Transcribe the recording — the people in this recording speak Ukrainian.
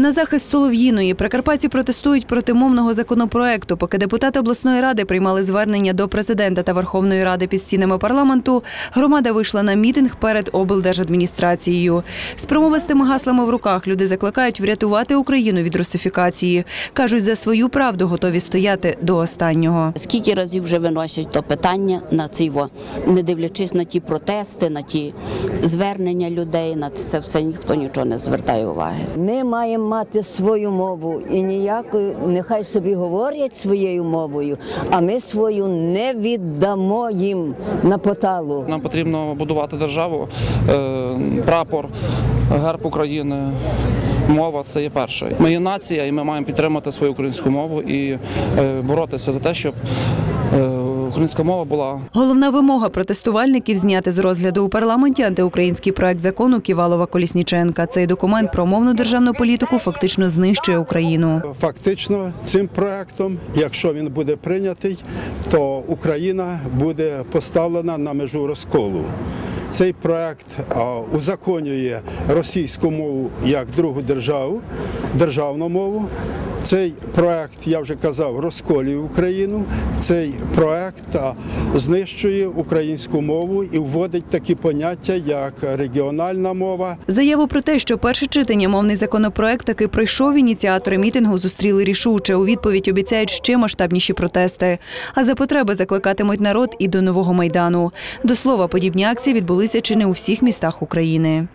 На захист Солов'їної прикарпатці протестують проти мовного законопроекту. Поки депутати обласної ради приймали звернення до президента та Верховної Ради під стінами парламенту, громада вийшла на мітинг перед облдержадміністрацією. З промовистими гаслами в руках люди закликають врятувати Україну від русифікації. кажуть, за свою правду готові стояти до останнього. Скільки разів вже виносять то питання на цей во, не дивлячись на ті протести, на ті звернення людей, на це все ніхто нічого не звертає уваги. Ми маємо мати свою мову і ніякою, нехай собі говорять своєю мовою, а ми свою не віддамо їм на поталу. Нам потрібно будувати державу, е, прапор, герб України. Мова це є перше. Ми є нація, і ми маємо підтримати свою українську мову і е, боротися за те, щоб українська мова була Головна вимога протестувальників зняти з розгляду у парламенті антиукраїнський проект закону Ківалова Колісніченка. Цей документ про мовну державну політику фактично знищує Україну. Фактично, цим проектом, якщо він буде прийнятий, то Україна буде поставлена на межу розколу. Цей проект узаконює російську мову як другу державу, державну мову. Цей проект, я вже казав, розколює Україну. Цей проект знищує українську мову і вводить такі поняття, як регіональна мова, Заяву про те, що перше читання мовний законопроект таки пройшов, ініціатори мітингу зустріли рішуче. У відповідь обіцяють ще масштабніші протести. А за потреби закликатимуть народ і до нового майдану. До слова, подібні акції відбулися чи не у всіх містах України.